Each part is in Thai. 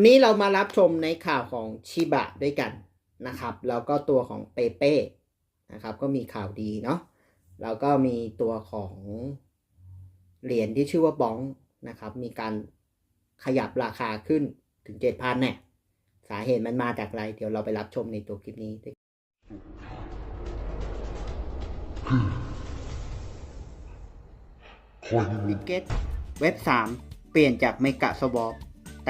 วันนี้เรามารับชมในข่าวของชิบะด้วยกันนะครับ แล้วก็ตัวของเปเป้นะครับ ก็มีข่าวดีเนาะแล้วก็มีตัวของเหรียญที่ชื่อว่าบ้องนะครับ มีการขยับราคาขึ้นถึงเจ็ดพันเนี่ยสาเหตุมันมาจากอะไร เดี๋ยวเราไปรับชมในตัวคลิปนี้ด้วยบิตเกตเว็บ 3 เปลี่ยนจากเมกะสวอป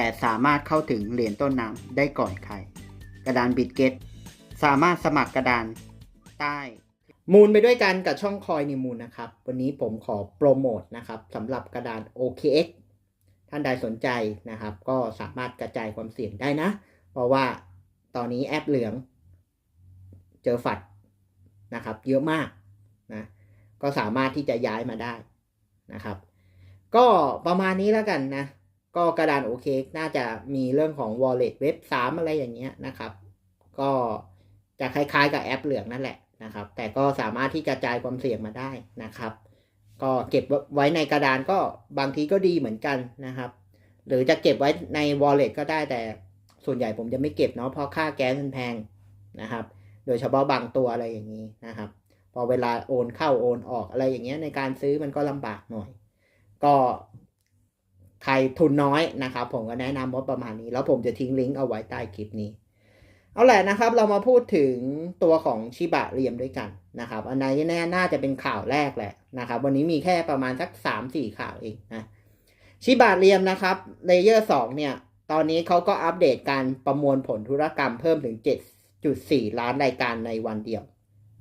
แต่สามารถเข้าถึงเหรียญต้นน้ำได้ก่อนใคร กระดานบิตเกตสามารถสมัครกระดานใต้มูลไปด้วยกันกับช่องคอยนิมูลนะครับ วันนี้ผมขอโปรโมทนะครับสำหรับกระดาน OKX ท่านใดสนใจนะครับ ก็สามารถกระจายความเสี่ยงได้นะ เพราะว่าตอนนี้แอปเหลือง เจอฝัดนะครับ เยอะมากนะก็สามารถที่จะย้ายมาได้นะครับ ก็ประมาณนี้แล้วกันนะ ก็กระดานโอเคน่าจะมีเรื่องของ wallet เว็บ3อะไรอย่างเงี้ยนะครับ ก็จะคล้ายๆกับแอปเหลืองนั่นแหละนะครับ แต่ก็สามารถที่กระจายความเสี่ยงมาได้นะครับ ก็เก็บไว้ในกระดานก็บางทีก็ดีเหมือนกันนะครับ หรือจะเก็บไว้ใน wallet ก็ได้แต่ส่วนใหญ่ผมจะไม่เก็บเนาะเพราะค่าแก๊สมันแพงนะครับ โดยเฉพาะบางตัวอะไรอย่างนี้นะครับ พอเวลาโอนเข้าโอนออกอะไรอย่างเงี้ยในการซื้อมันก็ลำบากหน่อย ก็ ใครทุนน้อยนะครับ ผมก็แนะนำว่าประมาณนี้ แล้วผมจะทิ้งลิงก์เอาไว้ใต้คลิปนี้ เอาแหละนะครับ เรามาพูดถึงตัวของชิบะเรียมด้วยกันนะครับ อันนี้แน่น่าจะเป็นข่าวแรกแหละนะครับ วันนี้มีแค่ประมาณสักสามสี่ข่าวเองนะชิบะเรียมนะครับเลเยอร์สองเนี่ย ตอนนี้เขาก็อัปเดตการประมวลผลธุรกรรมเพิ่มถึง 7.4 ล้านรายการในวันเดียว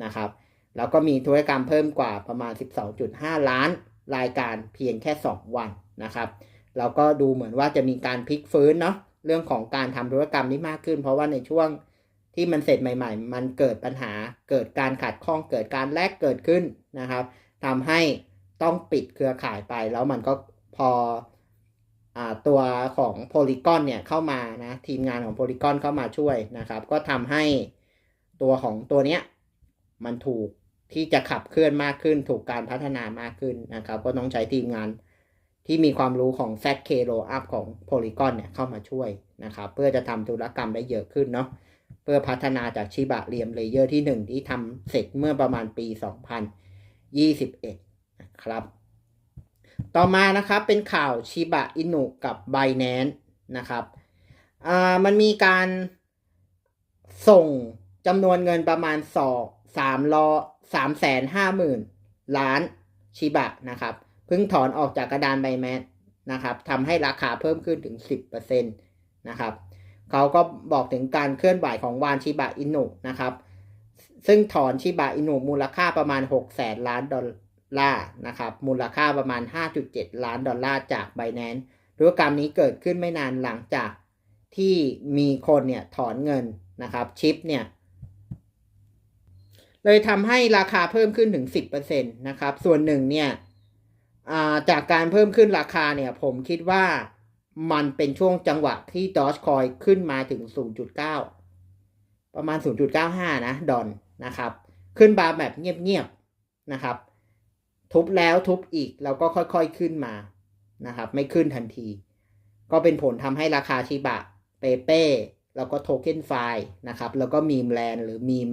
นะครับแล้วก็มีธุรกรรมเพิ่มกว่าประมาณ 12.5 ล้านรายการเพียงแค่ 2 วันนะครับ แล้วก็ดูเหมือนว่าจะมีการพลิกฟื้นเนาะเรื่องของการทำธุรกรรมนี้มากขึ้น เพราะว่าในช่วงที่มันเสร็จใหม่ ๆ มันเกิดปัญหาเกิดการขัดข้องเกิดการแลกเกิดขึ้นนะครับทำให้ต้องปิดเครือข่ายไป แล้วมันก็พออตัวของโพลีกอนเนี่ยเข้ามานะทีมงานของโพลีกอนเข้ามาช่วยนะครับ ก็ทำให้ตัวของตัวเนี้ยมันถูกที่จะขับเคลื่อนมากขึ้น ถูกการพัฒนามากขึ้นนะครับ ก็ต้องใช้ทีมงาน ที่มีความรู้ของ ZK Roll Up ของ Polygon เนี่ยเข้ามาช่วยนะครับเพื่อจะทำธุรกรรมได้เยอะขึ้นเนาะเพื่อพัฒนาจากชิบะเรียมเลเยอร์ที่ 1 ที่ทำเสร็จเมื่อประมาณปี 2021 นะครับ ต่อมานะครับเป็นข่าวชิบะอินุกับ Binance นะครับมันมีการส่งจำนวนเงินประมาณสองสามล้อสามแสนห้าหมื่นล้านชิบะนะครับ เพิ่งถอนออกจากกระดานไบแมสนะครับทำให้ราคาเพิ่มขึ้นถึง 10%นะครับเขาก็บอกถึงการเคลื่อนไหวของวานชิบะอินุนะครับ ซึ่งถอนชิบะอินุมูลค่าประมาณ6แสนล้านดอลลาร์นะครับ มูลค่าประมาณ 5.7 ล้านดอลลาร์จากไบแนนธุรกรรมนี้เกิดขึ้นไม่นานหลังจากที่มีคนเนี่ยถอนเงินนะครับชิปเนี่ยเลยทำให้ราคาเพิ่มขึ้นถึง 10%นะครับ ส่วนหนึ่งเนี่ย จากการเพิ่มขึ้นราคาเนี่ย ผมคิดว่ามันเป็นช่วงจังหวะที่ดอ g คอยขึ้นมาถึง 0.9 ประมาณ 0.95 นะ ดอนนะครับ ขึ้นบาแบบเงียบๆนะครับ ทุบแล้วทุบอีกแล้วก็ค่อยๆขึ้นมานะครับ ไม่ขึ้นทันที ก็เป็นผลทำให้ราคาชิบะ เปเป้แล้วก็โทเค็นไฟนะครับ แล้วก็มีมแลนหรือมีม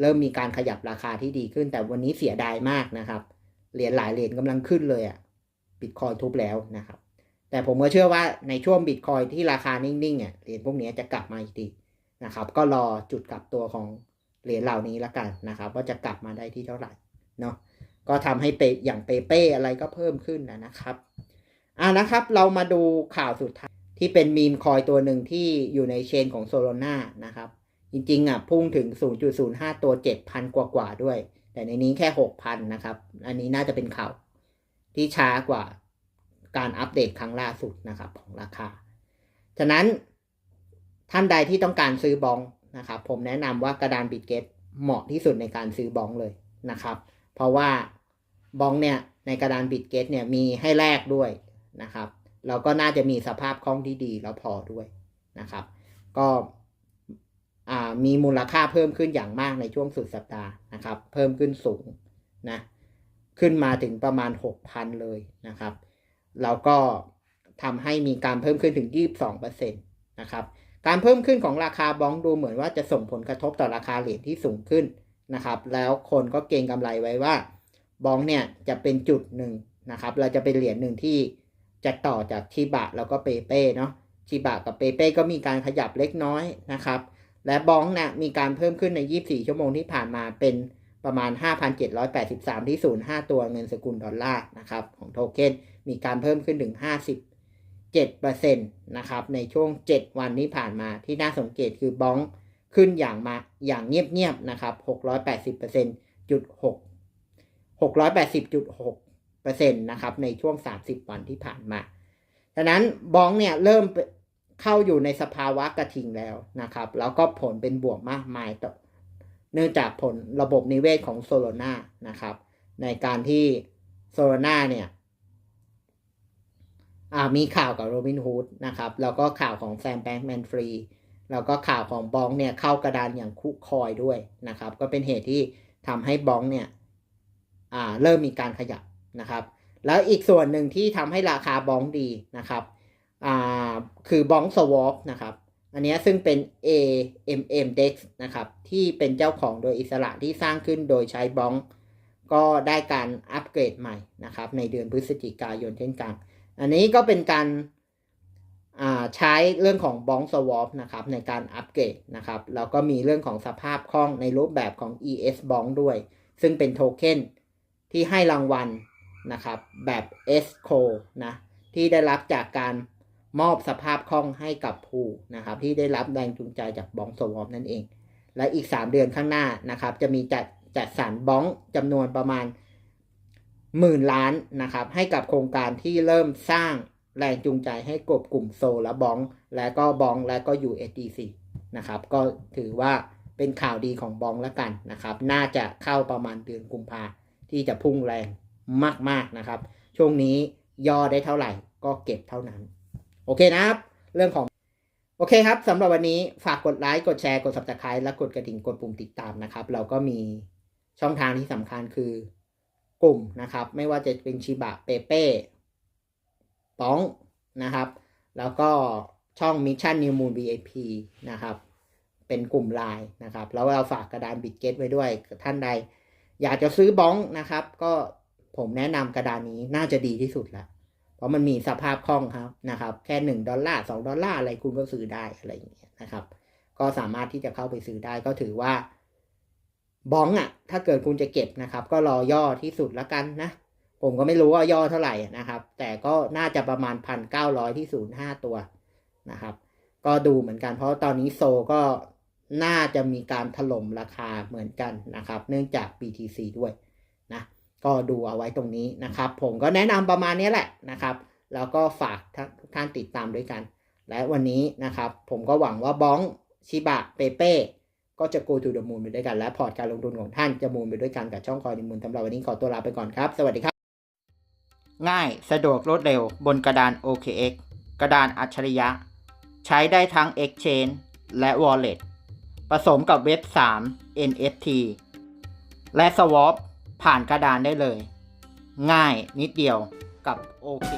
เริ่มมีการขยับราคาที่ดีขึ้น แต่วันนี้เสียดายมากนะครับ เหรียญหลายเหรียญกำลังขึ้นเลยอะ่ะบิตคอยทุบแล้วนะครับ แต่ผมก็เชื่อว่าในช่วงบิตคอยที่ราคานิ่งๆอะเหรียญพวกนี้จะกลับมาอีกทีนะครับ ก็รอจุดกลับตัวของเหรียญเหล่านี้แล้วกันนะครับ ว่าจะกลับมาได้ที่เท่าไหร่เนาะก็ทำให้เปอย่างเปเป้อะไรก็เพิ่มขึ้นนะครับอ่านะครับ เรามาดูข่าวสุดท้ายที่เป็นมีมคอยตัวหนึ่งที่อยู่ในเชนของโซโลนานะครับ จริงๆอะพุ่งถึง 0.05 ตัว 7,000 กว่าๆด้วย แต่ในนี้แค่6,000นะครับ อันนี้น่าจะเป็นข่าวที่ช้ากว่าการอัปเดตครั้งล่าสุดนะครับของราคา ฉะนั้นท่านใดที่ต้องการซื้อบองนะครับ ผมแนะนำว่ากระดานบิตเกตเหมาะที่สุดในการซื้อบองเลยนะครับ เพราะว่าบองเนี่ยในกระดานบิตเกตเนี่ยมีให้แลกด้วยนะครับ เราก็น่าจะมีสภาพคล่องที่ดีแล้วพอด้วยนะครับ ก็ มีมูลค่าเพิ่มขึ้นอย่างมากในช่วงสุดสัปดาห์นะครับ เพิ่มขึ้นสูงนะขึ้นมาถึงประมาณ 6,000 เลยนะครับ แล้วก็ทำให้มีการเพิ่มขึ้นถึง 22%นะครับ การเพิ่มขึ้นของราคาบองดูเหมือนว่าจะส่งผลกระทบต่อราคาเหรียญที่สูงขึ้นนะครับ แล้วคนก็เก็งกำไรไว้ว่าบองเนี่ยจะเป็นจุดหนึ่งนะครับ เราจะเป็นเหรียญหนึ่งที่จะต่อจากชิบะแล้วก็เปเป้เนาะชิบะกับเปเป้ก็มีการขยับเล็กน้อยนะครับ และบองเนี่ยมีการเพิ่มขึ้นใน 24 ชั่วโมงที่ผ่านมาเป็นประมาณ 5,783 ที่ 05 ตัวเงินสกุลดอลลาร์นะครับของโทเค็นมีการเพิ่มขึ้นถึง 57%นะครับในช่วง 7 วันที่ผ่านมาที่น่าสังเกตคือบองขึ้นอย่างมาอย่างเงียบๆนะครับ 680%จุด6 680.6%นะครับในช่วง 30 วันที่ผ่านมาดังนั้นบองเนี่ยเริ่ม เข้าอยู่ในสภาวะกระทิงแล้วนะครับ แล้วก็ผลเป็นบวกมากมายต่อเนื่องจากผลระบบนิเวศของโซโลนานะครับ ในการที่โซโลนาเนี่ยมีข่าวกับโรบินฮูดนะครับ แล้วก็ข่าวของแซมแบงค์แมนฟรีแล้วก็ข่าวของบองเนี่ยเข้ากระดานอย่างคุกคอยด้วยนะครับ ก็เป็นเหตุที่ทำให้บองเนี่ยเริ่มมีการขยับนะครับ แล้วอีกส่วนหนึ่งที่ทำให้ราคาบองดีนะครับ คือบองสวอปนะครับอันนี้ซึ่งเป็น AMM Dex นะครับที่เป็นเจ้าของโดยอิสระที่สร้างขึ้นโดยใช้บองก็ได้การอัปเกรดใหม่นะครับในเดือนพฤศจิกายนเช่นกัน อันนี้ก็เป็นการใช้เรื่องของบองสวอปนะครับในการอัปเกรดนะครับแล้วก็มีเรื่องของสภาพคล่องในรูปแบบของ ES บองด้วย ซึ่งเป็นโทเค็นที่ให้รางวัลนะครับแบบ S c o นะที่ได้รับจากการ มอบสภาพคล่องให้กับผู้นะครับที่ได้รับแรงจูงใจจากบองสวอปนั่นเอง และอีก 3 เดือนข้างหน้านะครับ จะมีจัดจัดสรรบองจำนวนประมาณหมื่นล้านนะครับ ให้กับโครงการที่เริ่มสร้างแรงจูงใจให้กบกลุ่มโซและบอง และก็บองและก็ USDC นะครับ ก็ถือว่าเป็นข่าวดีของบองแล้วกันนะครับ น่าจะเข้าประมาณเดือนกุมภาที่จะพุ่งแรงมากๆนะครับ ช่วงนี้ย่อได้เท่าไหร่ก็เก็บเท่านั้น โอเคนะครับ เรื่องของโอเคครับสำหรับวันนี้ฝากกดไลค์กดแชร์กด subscribe และกดกระดิ่งกดปุ่มติดตามนะครับ เราก็มีช่องทางที่สำคัญคือกลุ่มนะครับ ไม่ว่าจะเป็นชิบะเปเป้ป้องนะครับ แล้วก็ช่อง Mission New Moon VIP นะครับ เป็นกลุ่มไลน์นะครับ แล้วเราฝากกระดานบิตเกตไว้ด้วย ท่านใด อยากจะซื้อบ้องนะครับ ก็ผมแนะนำกระดานนี้น่าจะดีที่สุดแล้ว ราะมันมีสภาพคล่องครับนะครับ แค่หนึ่งดอลลาร์สองดอลลาร์อะไรคุณก็ซื้อได้อะไรอย่างเงี้ยนะครับ ก็สามารถที่จะเข้าไปซื้อได้ก็ถือว่าบ้องอะถ้าเกิดคุณจะเก็บนะครับ ก็รอย่อที่สุดละกันนะ ผมก็ไม่รู้ว่าย่อเท่าไหร่นะครับ แต่ก็น่าจะประมาณพันเก้าร้อยที่ศูนย์ห้าตัวนะครับ ก็ดูเหมือนกันเพราะตอนนี้โซก็น่าจะมีการถล่มราคาเหมือนกันนะครับ เนื่องจาก BTC ด้วยนะ ก็ดูเอาไว้ตรงนี้นะครับ ผมก็แนะนำประมาณนี้แหละนะครับ แล้วก็ฝากทุกท่านติดตามด้วยกัน และวันนี้นะครับ ผมก็หวังว่าบ้องชิบะเปเป้ก็จะ go to the moon ไปด้วยกัน และพอร์ตการลงทุนของท่านจะมูนไปด้วยกันกับช่องคอยดิมูนสำหรับวันนี้ขอตัวลาไปก่อนครับ สวัสดีครับ ง่ายสะดวกรวดเร็วบนกระดาน OKX กระดานอัจฉริยะ ใช้ได้ทั้ง Exchange และ Wallet ผสมกับเว็บ 3 NFT และ Swap ผ่านกระดานได้เลย ง่ายนิดเดียวกับโอเค